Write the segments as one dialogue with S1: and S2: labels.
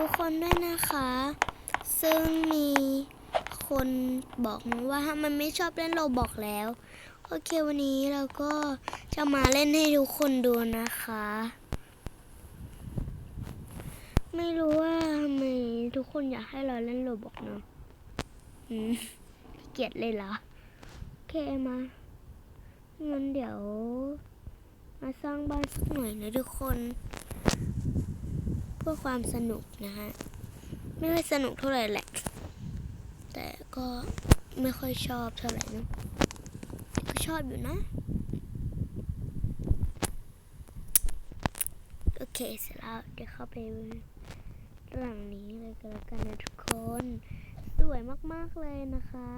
S1: ทุกคนด้วยนะคะ ซึ่งมีคนบอกมาว่ามันไม่ชอบเล่นโรบอกแล้ว โอเควันนี้เราก็จะมาเล่นให้ทุกคนดูนะคะ ไม่รู้ว่าทำไมทุกคนอยากให้เราเล่นโรบอกเนาะอืมเกียจเลยเหรอ โอเคมางั้นเดี๋ยว มาสร้างบ้านสักหน่อยนะทุกคน พื่อความสนุกนะฮะ ไม่ค่อยสนุกเท่าไหร่แหละ แต่ก็ไม่ค่อยชอบเท่าไหร่นะก็ชอบอยู่นะ โอเคเสร็จแล้วเดี๋ยวเข้าไปหลังนี้เลยก็แล้วกันนะทุกคน สวยมากๆเลยนะคะ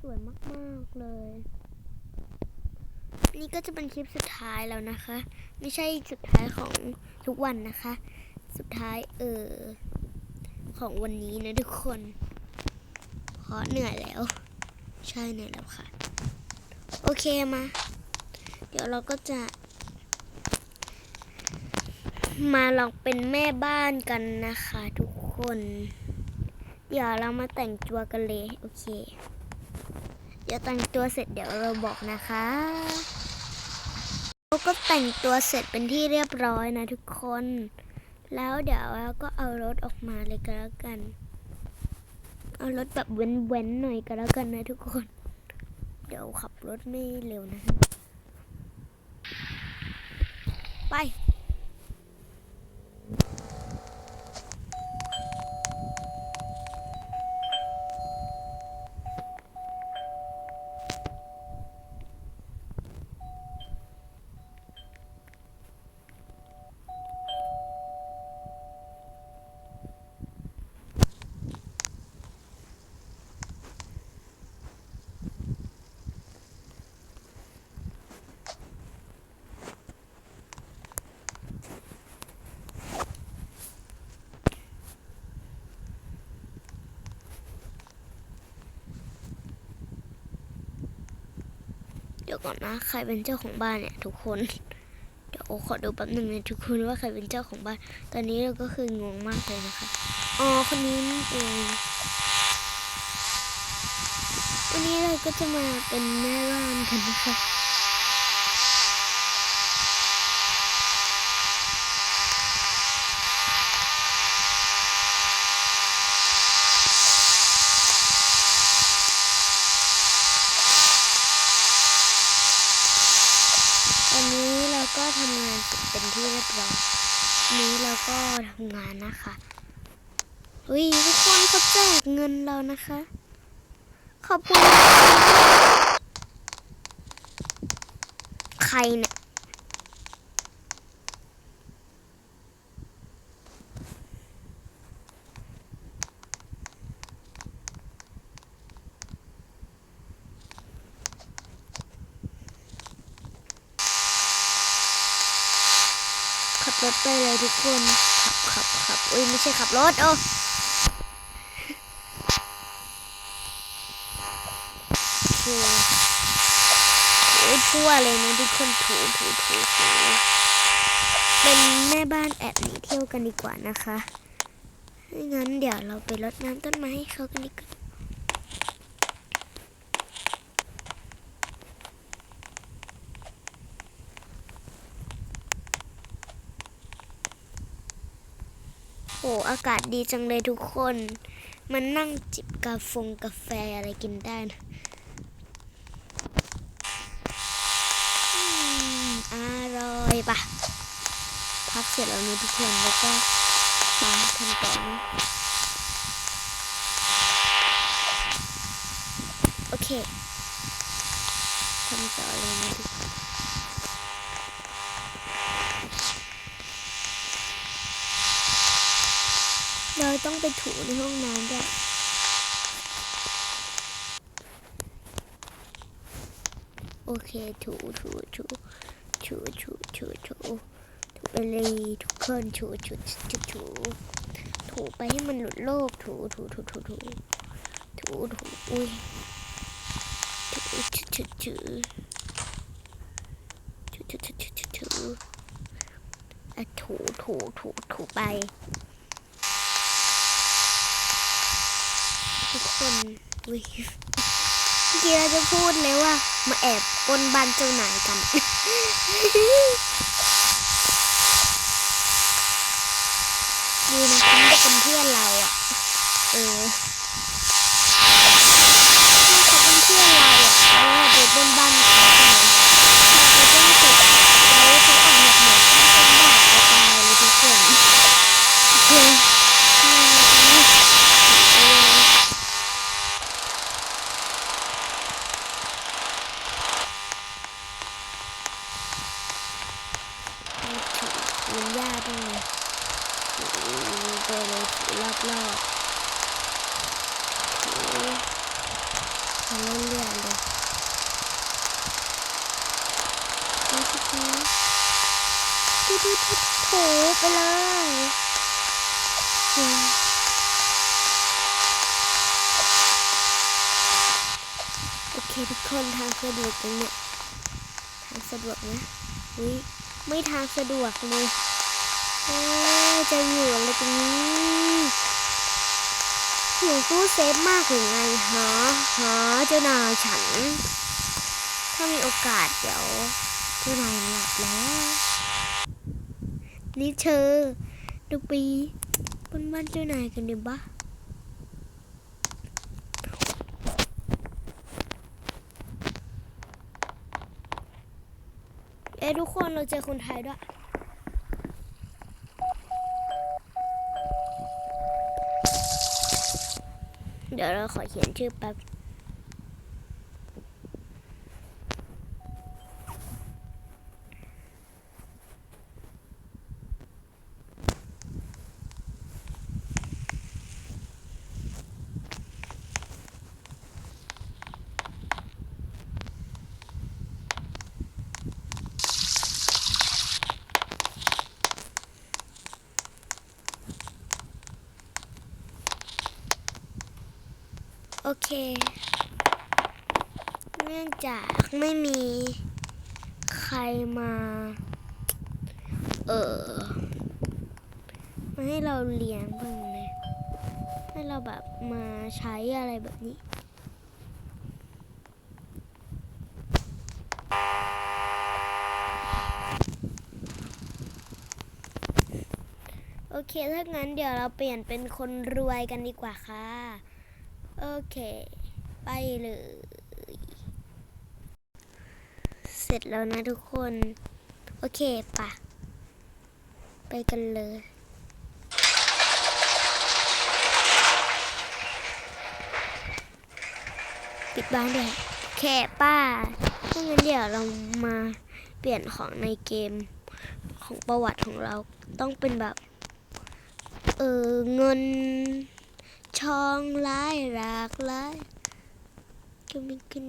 S1: สวยมากๆเลย นี่ก็จะเป็นคลิปสุดท้ายแล้วนะคะ ไม่ใช่สุดท้ายของทุกวันนะคะ สุดท้ายเออของวันนี้นะทุกคน เพราะเหนื่อยแล้ว ใช่เหนื่อยแล้วค่ะ โอเคมา เดี๋ยวเราก็จะ มาลองเป็นแม่บ้านกันนะคะ ทุกคน เดี๋ยวเรามาแต่งตัวกันเลย โอเค เดี๋ยวแต่งตัวเสร็จเดี๋ยวเราบอกนะคะเราก็แต่งตัวเสร็จเป็นที่เรียบร้อยนะทุกคน แล้วเดี๋ยวเราก็เอารถออกมาเลยก็แล้วกัน เอารถแบบเว้นๆหน่อยก็แล้วกันนะทุกคน เดี๋ยวขับรถไม่เร็วนะ ไป เดี๋ยวก่อนนะ ใครเป็นเจ้าของบ้านเนี่ย ทุกคน เดี๋ยวขอดูแป๊บหนึ่งนะทุกคนว่าใครเป็นเจ้าของบ้าน ตอนนี้เราก็คืองงมากเลยนะคะ อ๋อคนนี้นี่เองวันนี้เราก็จะมาเป็นแม่บ้านกันนะคะ ตอนนี้เราก็ทำงานเสร็จเป็นที่เรียบร้อยวันนี้เราก็ทำ งานนะคะเฮ้ยทุกคนเขาแจกเงินเรานะคะ ขอบคุณ ใครเนี่ย ขับ รถไปเลยทุกคน ขับขับขับอุ้ยไม่ใช่ขับรถโอ้ถูถูทั่วเลยนะทุกคนถูถูถูถูเป็นแม่บ้านแอบหนีเที่ยวกันดีกว่านะคะงั้นเดี๋ยวเราไปรดน้ำต้นไม้ให้เขากันดีกว่า โอ้อากาศดีจังเลยทุกคน มันนั่งจิบกาฟงกาแฟอะไรกินได้นะออร่อยปะพักเสร็จแล้วนะทุกคนแล้วก็มาทำต่อนะโอเคทำต่อเลยนะทุกคนเรา ต้องไปถูในห้องน้ำด้วยโอเคถูถูถูถูถูถูถูถูไปเลยทุกคนถูถูถูถูถูไปให้มันหลุดโลกถูถูถูถูถูถูถูอุ้ยถูถูถูถูถูถูถูถูถูอะถูถูถูถูไป ทุกคนอุ๊ยเมื่อกี้เราจะพูดเลยว่า มาแอบปนบ้านเจ้านายกันดีนะคุณเป็นเพื่อนเราอะ เออ ถ้าเขาเป็นเพื่อนเราอะแล้วเราไปปล้นบ้านเขาทำไมเราก็ไม่เสร็จแล้วเขาออกหมดหมดต้องด่าเขาตายเลยทุกคนโอเคอืมเออ ไม่ถูกยืนยากด้วยไงถูไปเลยถูรอบรอบๆถูทำเรื่อยๆเลยดูสิคะูดูดูโถไปเลยอืมโอเคทุกคนทางสะดวกตรงเนี้ยทางสะดวกนะอุ้ยไม่ทางสะดวกเลยเอ้จะอยู่อะไรตรงนี้อยู่ตู้เซฟมากหรือไงฮะฮะเจ้านายฉัน ถ้ามีโอกาสเดี๋ยวเจ้านายหลับแล้ว นี่เธอดูปีบนบ้านเจ้านายกันดิบ้าเอ้ยทุกคนเราเจอคนไทยด้วยเดี๋ยวเราขอเขียนชื่อแป๊บ เค เนื่องจากไม่มีใครมา เออมาให้เราเลี้ยงบ้างเลยให้เราแบบมาใช้อะไรแบบนี้โอเค ถ้างั้นเดี๋ยวเราเปลี่ยนเป็นคนรวยกันดีกว่าค่ะ โอเค ไปเลย เสร็จแล้วนะทุกคน โอเคปะไปกันเลยปิดบ้านด้วยโอเคป้าถ้างั้นเดี๋ยวเรามาเปลี่ยนของในเกมของประวัติของเราต้องเป็นแบบ เออเงิน ช่องหลายหลากหลายก็มีกิน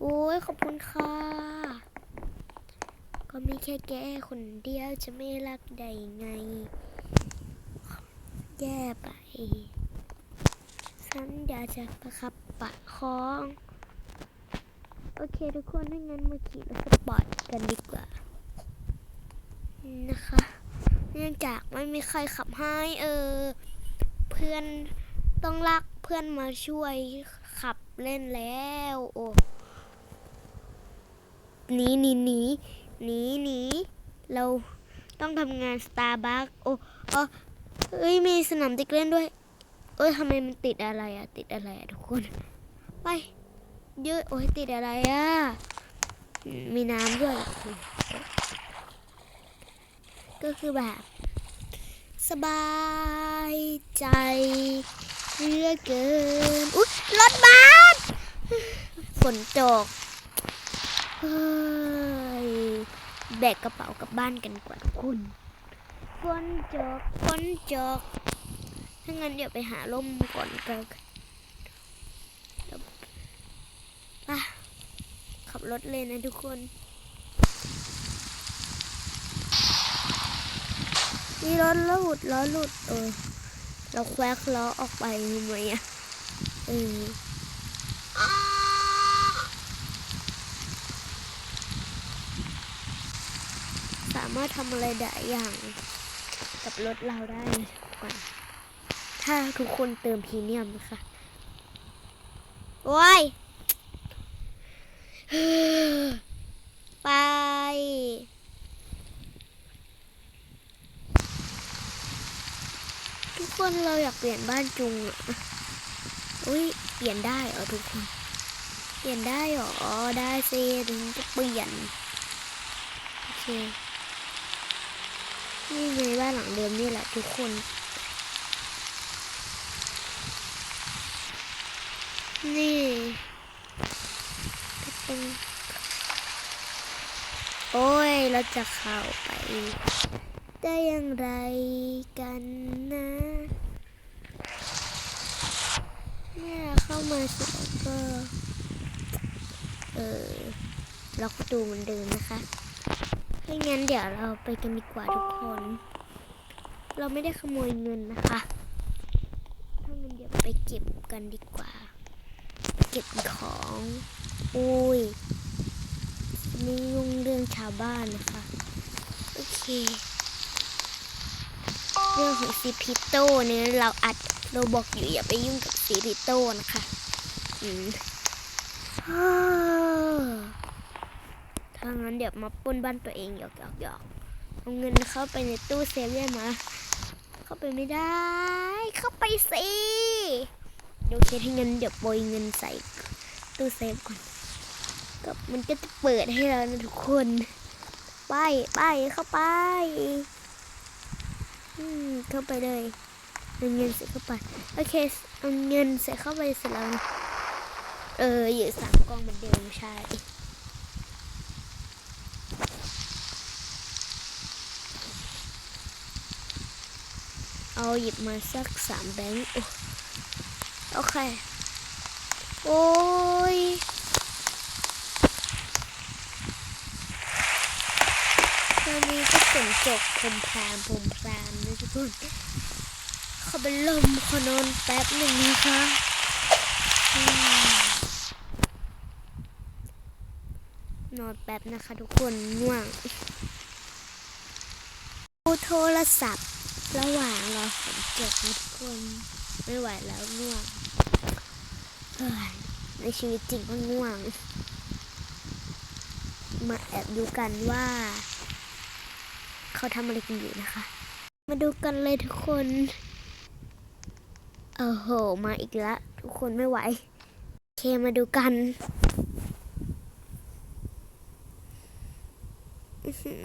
S1: โอ้ยขอบคุณค่ะ ก็มีแค่แกคนเดียวจะไม่รักได้ไง แย่ไป ฉันอยากจะประคับประคอง โอเคทุกคนถ้างั้นมาขี่รถสปอร์ตกันดีกว่า นะคะ เนื่องจากไม่มีใครขับให้เออ เพื่อนต้องลากเพื่อนมาช่วยขับเล่นแล้วโอ้หนีหนีหนีหนีหนีเราต้องทำงานสตาร์บัคโอ้เออเอ้ยมีสนามเด็กเล่นด้วย เอ้ยทำไมมันติดอะไรอะติดอะไรอะทุกคน ไปเยอะโอ้ยติดอะไรอะมีน้ำด้วย ก็คือแบบ สบายใจเหลือเกิน อุ๊ยรถบัสฝนตกเฮ้ยแบกกระเป๋ากลับบ้านกันกว่าทุกคนฝนตกฝนตกถ้างั้นเดี๋ยวไปหาร่มก่อนกันไปขับรถเลยนะทุกคน มีล้อหลุดล้อหลุดเออเราแควกล้อออกไปทำไมอะเออามารถทำอะไรได้อย่างกับรถเราได้ก่อนถ้าทุกคนเติมพรีเมียมนะคะโอ้ยไป ทุก คนเราอยากเปลี่ยนบ้านจุงอะอุ้ยเปลี่ยนได้เหรอทุกคน เปลี่ยนได้เหรอ ได้สิถึงจะเปลี่ยน โอเค นี่ไงบ้านหลังเดิมนี่แหละทุกคน นี่เป็นโอ้ย เราจะเข้าไป ได้อย่างไรกันนะเนี่ยเข้ามาเสร็จก็ เออล็อกประตูเหมือนเดิมนะคะถ้างั้นเดี๋ยวเราไปกันดีกว่าทุกคน เราไม่ได้ขโมยเงินนะคะ ถ้างั้นเดี๋ยวไปเก็บกันดีกว่า เก็บของ อุ้ยนี่ยุ่งเรื่องชาวบ้านนะคะ โอเค เรื่องของซีพิโต้เนี่ยเราอัดเราบอกอยู่อย่าไปยุ่งกับซีพิโต้นะคะ อืมถ้างั้นเดี๋ยวมาป้นบ้านตัวเองหยอกหยอกหยอกเอาเงินเข้าไปในตู้เซฟได้ไหมเข้าไปไม่ได้ เข้าไปสิโอเคถ้างั้นเดี๋ยวโปรยเงินใส่ตู้เซฟก่อนก็มันก็จะเปิดให้เรานะทุกคน ไปไปเข้าไป อืมเข้าไปเลยเอาเงินใส่เข้าไปโอเคเอาเงินใส่เข้าไปเสร็จแล้วเอออยู่สามกองเหมือนเดิมใช่เอาหยิบมาสักสามแบงค์โอเค โอ้ยตอนนี้ก็ฝนตกพรมพรามพรมพราม คนเขาเป็นลมขอนอนแป๊บหนึ่งนะคะนอนแป๊บนะคะทุกคนง่วงดูโทรศัพท์ ระหว่างรอฝนตกนะทุกคนไม่ไหวแล้วง่วงในชีวิตจริงก็ง่วง มาแอบดูกันว่า เขาทำอะไรกันอยู่นะคะ มาดูกันเลยทุกคน โอ้โห มาอีกแล้วทุกคนไม่ไหว โอเคมาดูกัน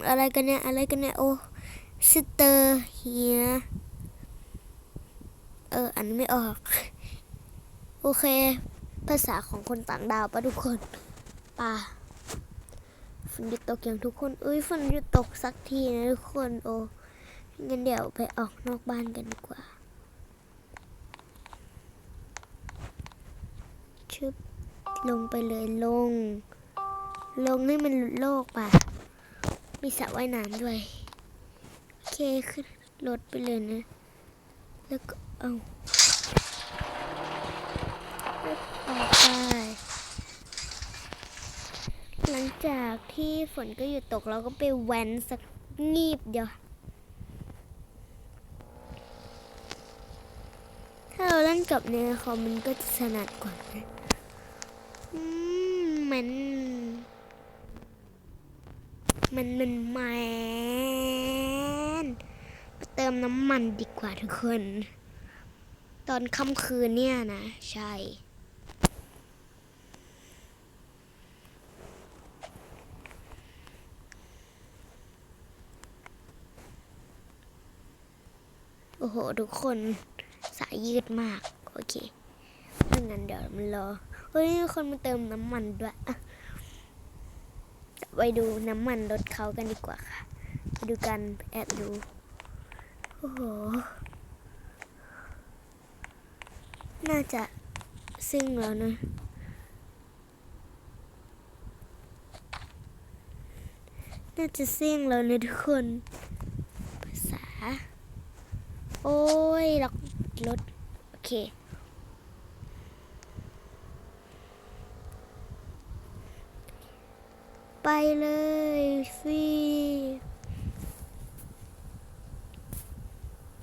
S1: อะไรกันเนี่ย อะไรกันเนี่ย โอ้สเตอร์เฮีย เออ อันไม่ออก โอเค ภาษาของคนต่างดาวปะทุกคนป่าฝนหยุดตกอย่างทุกคน เอ้ยฝนหยุดตกสักทีนะทุกคน โอ้ งั้นเดี๋ยวไปออกนอกบ้านกันดีกว่าชึบลงไปเลยลง ลงให้มันหลุดโลกป่ะ มีสระว่ายน้ำด้วย โอเคขึ้นรถไปเลยนะ แล้วก็เอาแล้วออกไป หลังจากที่ฝนก็หยุดตกเราก็ไปแวนสักงีบเดียว ถ้าเราเล่นกับในคอมมันก็จะถนัดกว่านะมัน มันมันแมนเติมน้ำมันดีกว่าทุกคน ตอนค่ำคืนเนี่ยนะ ใช่โอ้โห ทุกคน สายยืดมาก โอเคถ้างั้นเดี๋ยวมันรอ เฮ้ยคนมาเติมน้ำมันด้วยอะไปดูน้ำมันรถเขากันดีกว่าค่ะไปดูกันแอบดู โอ้โห น่าจะซิ่งแล้วนะน่าจะซิ่งแล้วนะทุกคน ภาษา โอ้ยล็อกรถ โอเค ไปเลยสิ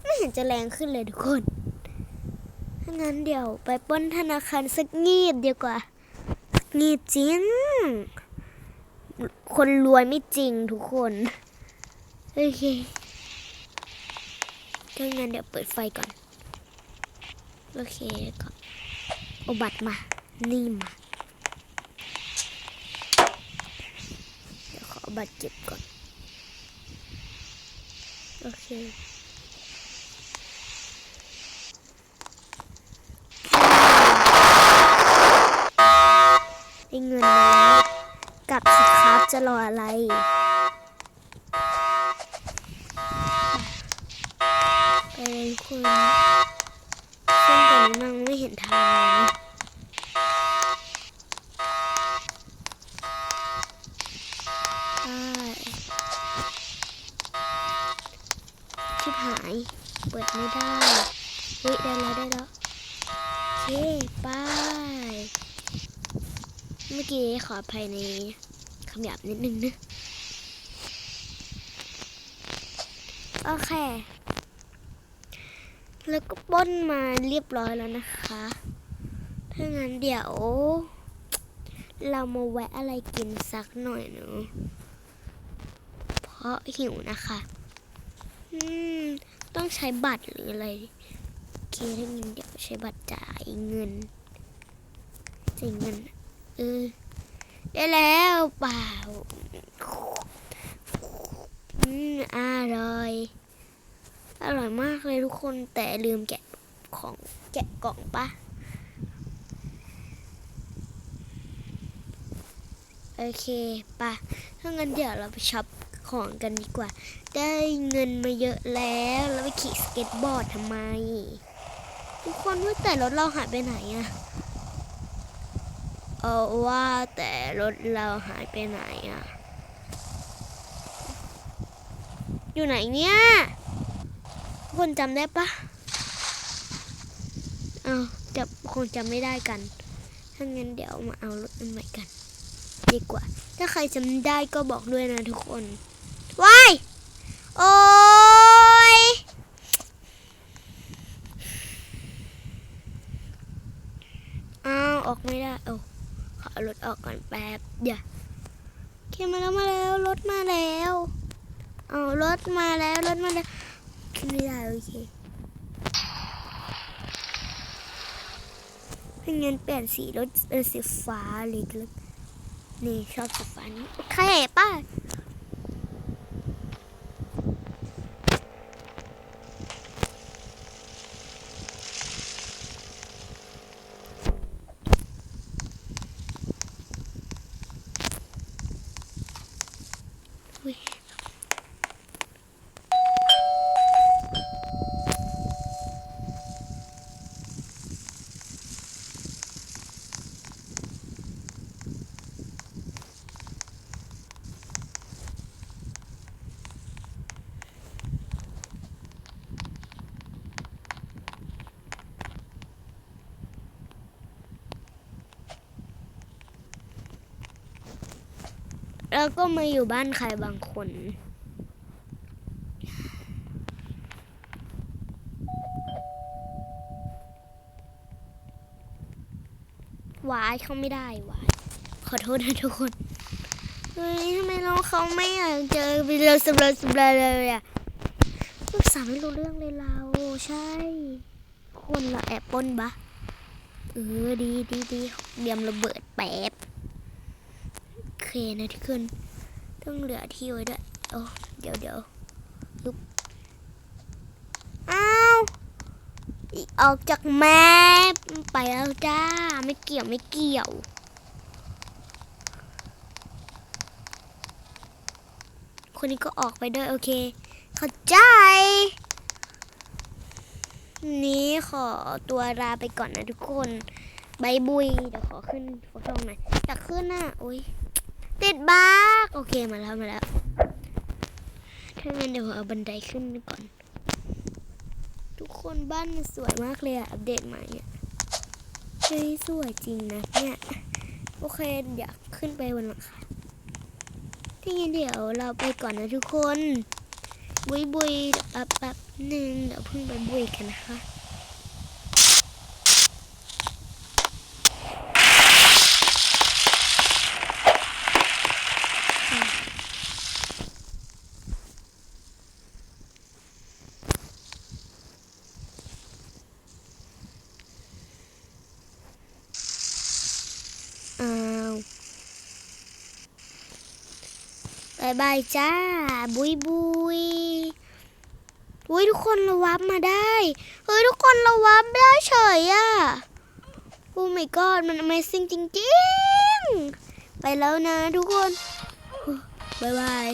S1: ไม่เห็นจะแรงขึ้นเลยทุกคนถ้างั้นเดี๋ยวไปป้นธนาคารสักงีบดีกว่า งีบจริง คนรวยไม่จริงทุกคน โอเค ถ้างั้นเดี๋ยวเปิดไฟก่อน โอเคก็อบัตมา นี่มา เดี๋ยวขออาบัตรเก็บก่อน โอเคได้เงินแล้วกลับสิครับจะรออะไร ไป เลยคุณซึ่งตอนนี้มังไม่เห็นทางชิบหาย เปิดไม่ได้เฮ้ยได้แล้วได้แล้วโอเคไปเมื่อกี้ขออภัยในคำหยาบนิดนึงนะ โอเค แล้วก็ป้นมาเรียบร้อยแล้วนะคะ ถ้างั้นเดี๋ยว เรามาแวะอะไรกินสักหน่อยเนอะเพราะหิวนะคะ อืม ต้องใช้บัตรหรืออะไรเคถ้างั้นเดี๋ยวใช้บัตรจ่ายเงินจ่ายเงิน เออ ได้แล้วเปล่า อืม อร่อย อร่อยมากเลยทุกคนแต่ลืมแกะของแกะกล่องปะโอเคปะถ้างั้นเดี๋ยวเราไปช็อปของกันดีกว่า ได้เงินมาเยอะแล้วแล้วไปขี่สเก็ตบอร์ดทำไม ทุกคนว่าแต่รถเราหายไปไหนอะเออว่าแต่รถเราหายไปไหนอะอยู่ไหนเนี่ย คนจำได้ปะเอาจะคงจำไม่ได้กันถ้างั้นเดี๋ยวมาเอารถอันใหม่กัน ดีกว่า ถ้าใครจำได้ก็บอกด้วยนะทุกคนว้ายโอ้ยอ้าวออกไม่ได้เอาขอรถออกก่อนแป๊บเดี๋ยวโอเคมาแล้วมาแล้วรถมาแล้วเอารถมาแล้วรถมาแล้ว ไม่ได้โอเคถ้างั้นเปลี่ยนสีรถเป็นสีฟ้าเลยก็นี่ชอบสีฟ้านี้ใครเห็นป้า แล้วก็มาอยู่บ้านใครบางคน วายเขาไม่ได้วาย ขอโทษนะทุกคน เฮ้ยทำไมน้องเขาไม่อยากเจอไปเลยสบายสบายเลยอะลูกสาวไม่รู้เรื่องเลยเราใช่ คนเราแอบป้นบะเออดีดีดีเตรียมระเบิดแป๊บ เคนะทุกคนต้องเหลือที่ไว้ด้วยโอ้เดี๋ยวเดี๋ยวลุกอ้าวออกจากแมปไปแล้วจ้าไม่เกี่ยวไม่เกี่ยวคนนี้ก็ออกไปด้วยโอเค เข้าใจ นี้ขอตัวลาไปก่อนนะทุกคนบายบุย เดี๋ยวขอขึ้นโฟโต้หน่อยอยากขึ้นน่ะ อุ้ย ติดบั๊กโอเคมาแล้วมาแล้วถ้างั้นเดี๋ยวเอาบันไดขึ้นก่อน ทุกคนบ้านสวยมากเลยอะอัปเดตใหม่อะเฮ้ยสวยจริงนะเนี่ยโอเคเดี๋ยวขึ้นไปบนหลังคาที่งั้นเดี๋ยวเราไปก่อนนะทุกคน บุยบุยแป๊บแป๊บหนึ่งเดี๋ยวเพิ่งไปบุยกันนะคะายบายจ้า บุยบุยอุ้ยทุกคนเราวับมาได้ เฮ้ย ทุกคนเราวับได้เฉยอะโอ้ my god มัน Amazing จริงๆ ไปแล้วนะทุกคนบายบาย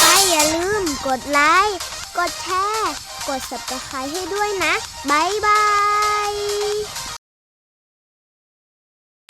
S1: ไปอย่าลืมกดไลค์ กดแชร์ กด subscribe ให้ด้วยนะบายบาย